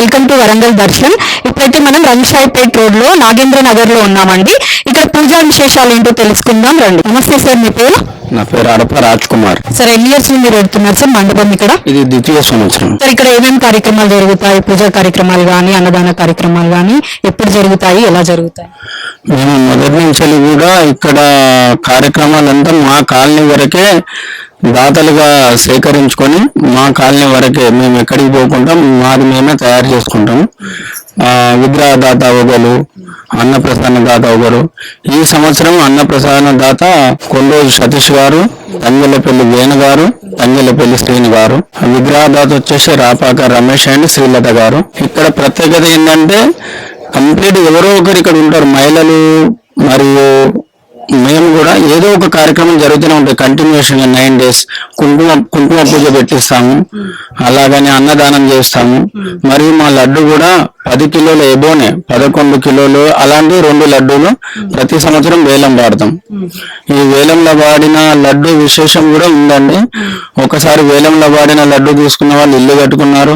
Welcome to Warangal Darshan. ఇప్పుడైతే మనం రంగసాయిపేట్ రోడ్లో నాగేంద్ర నగర్లో ఉన్నామండి. ఇక్కడ పూజా విశేషాలు ఏంటో తెలుసుకుందాం రండి. నమస్తే సార్ మీ పేరు? నా పేరు అడప రాజ్ కుమార్ సార్ ఎన్ని ఇయర్స్ నుండి పెడుతున్నారు సార్ మండపం ఇక్కడ? ఇది ద్వితీయ సంవత్సరం. సార్ ఇక్కడ ఏమేమి కార్యక్రమాలు జరుగుతాయి? పూజా కార్యక్రమాలు కానీ అన్నదాన కార్యక్రమాలు కానీ ఎప్పుడు జరుగుతాయి? ఎలా జరుగుతాయి? మేము మొదటి నుంచి కూడా ఇక్కడ కార్యక్రమాలంతా మా కాలనీ వరకే దాతలుగా సేకరించుకొని మా కాలనీ వరకే మేము ఎక్కడికి పోకుండా మాది మేమే తయారు చేసుకుంటాము విగ్రహ దాత ఒకరు అన్నప్రసాన దాత ఒకరు. ఈ సంవత్సరం అన్నప్రసాన దాత కొండోజు సతీష్ గారు తంగెలపల్లి వేణు గారు తంగెలపల్లి శ్రీని గారు. విగ్రహ దాత వచ్చేసి రాపాక రమేష్ అండ్ శ్రీలత గారు. ఇక్కడ ప్రత్యేకత ఏంటంటే కంప్లీట్ ఎవరో ఒకరు ఇక్కడ ఉంటారు. మహిళలు మరియు మేము కూడా ఏదో ఒక కార్యక్రమం జరుగుతూనే ఉంటాయి కంటిన్యూషన్గా నైన్ డేస్ కుంకుమ కుంకుమ పూజ పెట్టిస్తాము. అలాగని అన్నదానం చేస్తాము. మరియు మా లడ్డు కూడా పది కిలోల ఎబోనే పదకొండు కిలోలు అలాంటి రెండు లడ్డూలు ప్రతి సంవత్సరం వేలం పాడతాం ఈ వేలంలో వాడిన లడ్డు విశేషం కూడా ఉందండి. ఒకసారి వేలంలో వాడిన లడ్డు తీసుకున్న వాళ్ళు ఇల్లు కట్టుకున్నారు.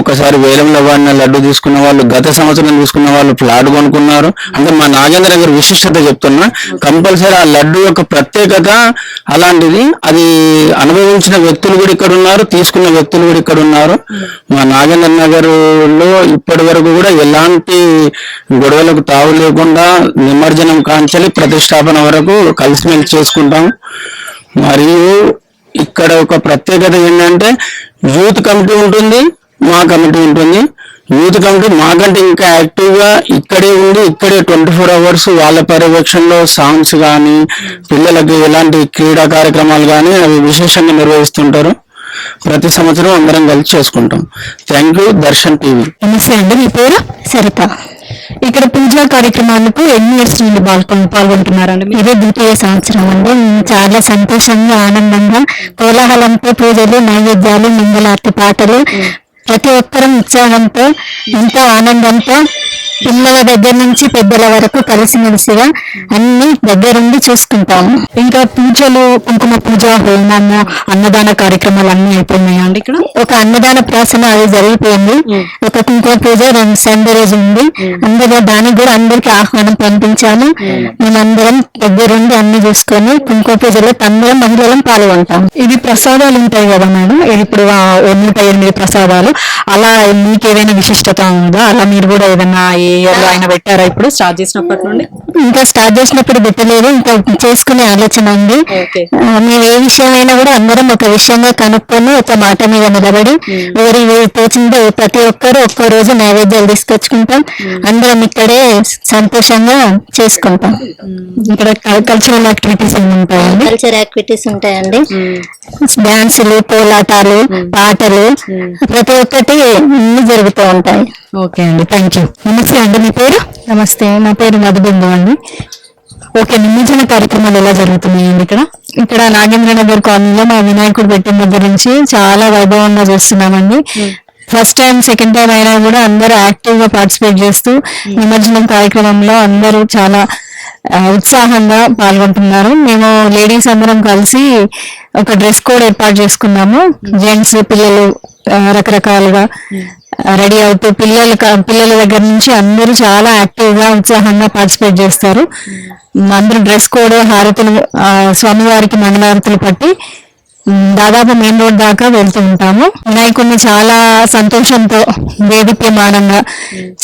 ఒకసారి వేలంలో వాడిన లడ్డు తీసుకున్న వాళ్ళు గత సంవత్సరం తీసుకున్న వాళ్ళు ఫ్లాట్ కొనుక్కున్నారు. అంటే మా నాగేంద్ర గారి విశిష్టత చెప్తున్నా కంపల్సరీ ఆ లడ్డు యొక్క ప్రత్యేకత అలాంటిది అది అనుభవించిన వ్యక్తులు కూడా ఇక్కడ ఉన్నారు తీసుకున్న వ్యక్తులు కూడా ఇక్కడ ఉన్నారు. మా నాగేంద్ర నగర్లో ఇప్పటి వరకు కూడా ఎలాంటి గొడవలకు తావు లేకుండా నిమజ్జనం కాంచలి ప్రతిష్టాపన వరకు కలిసిమెలిసి చేసుకుంటాం. మరియు ఇక్కడ ఒక ప్రత్యేకత ఏంటంటే యూత్ కమిటీ ఉంటుంది మా కమిటీ ఉంటుంది. యూత్ కమిటీ మాకంటే ఇంకా యాక్టివ్గా ఇక్కడే ఉండి ఇక్కడే ట్వంటీ ఫోర్ అవర్స్ వాళ్ళ పర్యవేక్షణలో సాంగ్స్ కానీ పిల్లలకి ఎలాంటి క్రీడా కార్యక్రమాలు కానీ అవి విశేషంగా నిర్వహిస్తుంటారు. ప్రతి సంవత్సరం అందరం కలిసి చేసుకుంటాం. Thank you Darshan TV. నమస్తే అండి మీ పేరు? సరిత. ఇక్కడ పూజా కార్యక్రమాలకు ఎన్ని ఇయర్స్ నుండి పాల్గొ పాల్గొంటున్నారండి? ఇదే ద్వితీయ సంవత్సరం అండి. మేము చాలా సంతోషంగా ఆనందంగా కోలాహలంతో పూజలు నైవేద్యాలు మంగళారతి పాటలు ప్రతి ఒక్కరం ఉత్సాహంతో ఎంతో ఆనందంతో పిల్లల దగ్గర నుంచి పెద్దల వరకు కలిసిమెలిసిగా అన్ని దగ్గరుండి చూసుకుంటాము. ఇంకా పూజలు కుంకుమ పూజ హోమము అన్నదాన కార్యక్రమాలు అన్ని అయిపోయినాయా అండి ఇక్కడ. ఒక అన్నదాన ప్రాసన అది జరిగిపోయింది. ఒక కుంకుమ పూజ రెండు సండే రోజు ఉంది. అందులో దానికి కూడా అందరికి ఆహ్వానం పంపించాము. మేమందరం దగ్గరుండి అన్ని చూసుకొని కుంకుమ పూజలో అందరం మహిళలం పాల్గొంటాం ఇది ప్రసాదాలు ఉంటాయి కదా మేడం? ఇది ఇప్పుడు నూట ఎనిమిది ప్రసాదాలు. అలా మీకు ఏదైనా విశిష్టత ఉందా? అలా మీరు కూడా ఏదైనా ఏ అయినా పెట్టారా ఇప్పుడు? స్టార్ట్ చేసినప్పటి నుండి? ఇంకా స్టార్ట్ చేసినప్పుడు పెట్టలేదు ఇంకా చేసుకునే ఆలోచన ఉంది. మేము ఏ విషయమైనా కూడా అందరం ఒక విషయంగా కనుక్కొని ఒక మాట మీద నిలబడి ఎవరి తోచిందో ప్రతి ఒక్కరు ఒక్కో రోజు నైవేద్యాలు తీసుకొచ్చుకుంటాం. అందరం ఇక్కడే సంతోషంగా చేసుకుంటాం. ఇక్కడ కల్చరల్ యాక్టివిటీస్ ఏమి ఉంటాయండి? కల్చర్ యాక్టివిటీస్ ఉంటాయండి. డాన్సులు కోలాటాలు పాటలు ప్రతి ఒక్కటి అన్ని జరుగుతూ ఉంటాయి. ఓకే అండి. థ్యాంక్ యూ నమస్తే అండి మీ పేరు? నమస్తే నా పేరు మధుబిందు అండి. ఓకే నిమజ్జన కార్యక్రమాలు ఎలా జరుగుతున్నాయండి ఇక్కడ? ఇక్కడ నాగేంద్ర నగర్ కాలనీలో మా వినాయకుడు పెట్టిన దగ్గర నుంచి చాలా వైభవంగా చూస్తున్నామండి. ఫస్ట్ టైం సెకండ్ టైం అయినా కూడా అందరూ యాక్టివ్గా పార్టిసిపేట్ చేస్తూ నిమజ్జనం కార్యక్రమంలో అందరూ చాలా ఉత్సాహంగా పాల్గొంటున్నారు. మేము లేడీస్ అందరం కలిసి ఒక డ్రెస్ కోడ్ ఏర్పాటు చేసుకున్నాము. జెంట్స్ పిల్లలు ఆ, రకరకాలుగా రెడీ అవుతూ పిల్లలు పిల్లల దగ్గర నుంచి అందరూ చాలా యాక్టివ్గా ఉత్సాహంగా పార్టిసిపేట్ చేస్తారు. అందరూ డ్రెస్ కోడ్ హారతులు స్వామివారికి మంగళారతులు పట్టి దాదాపు మెయిన్ రోడ్ దాకా వెళ్తూ ఉంటాము. వినాయకుడిని చాలా సంతోషంతో వేదిప్యమానంగా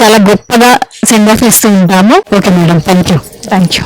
చాలా గొప్పగా సెండ్ ఆఫ్ ఇస్తూ ఉంటాము. Okay madam thank you thank you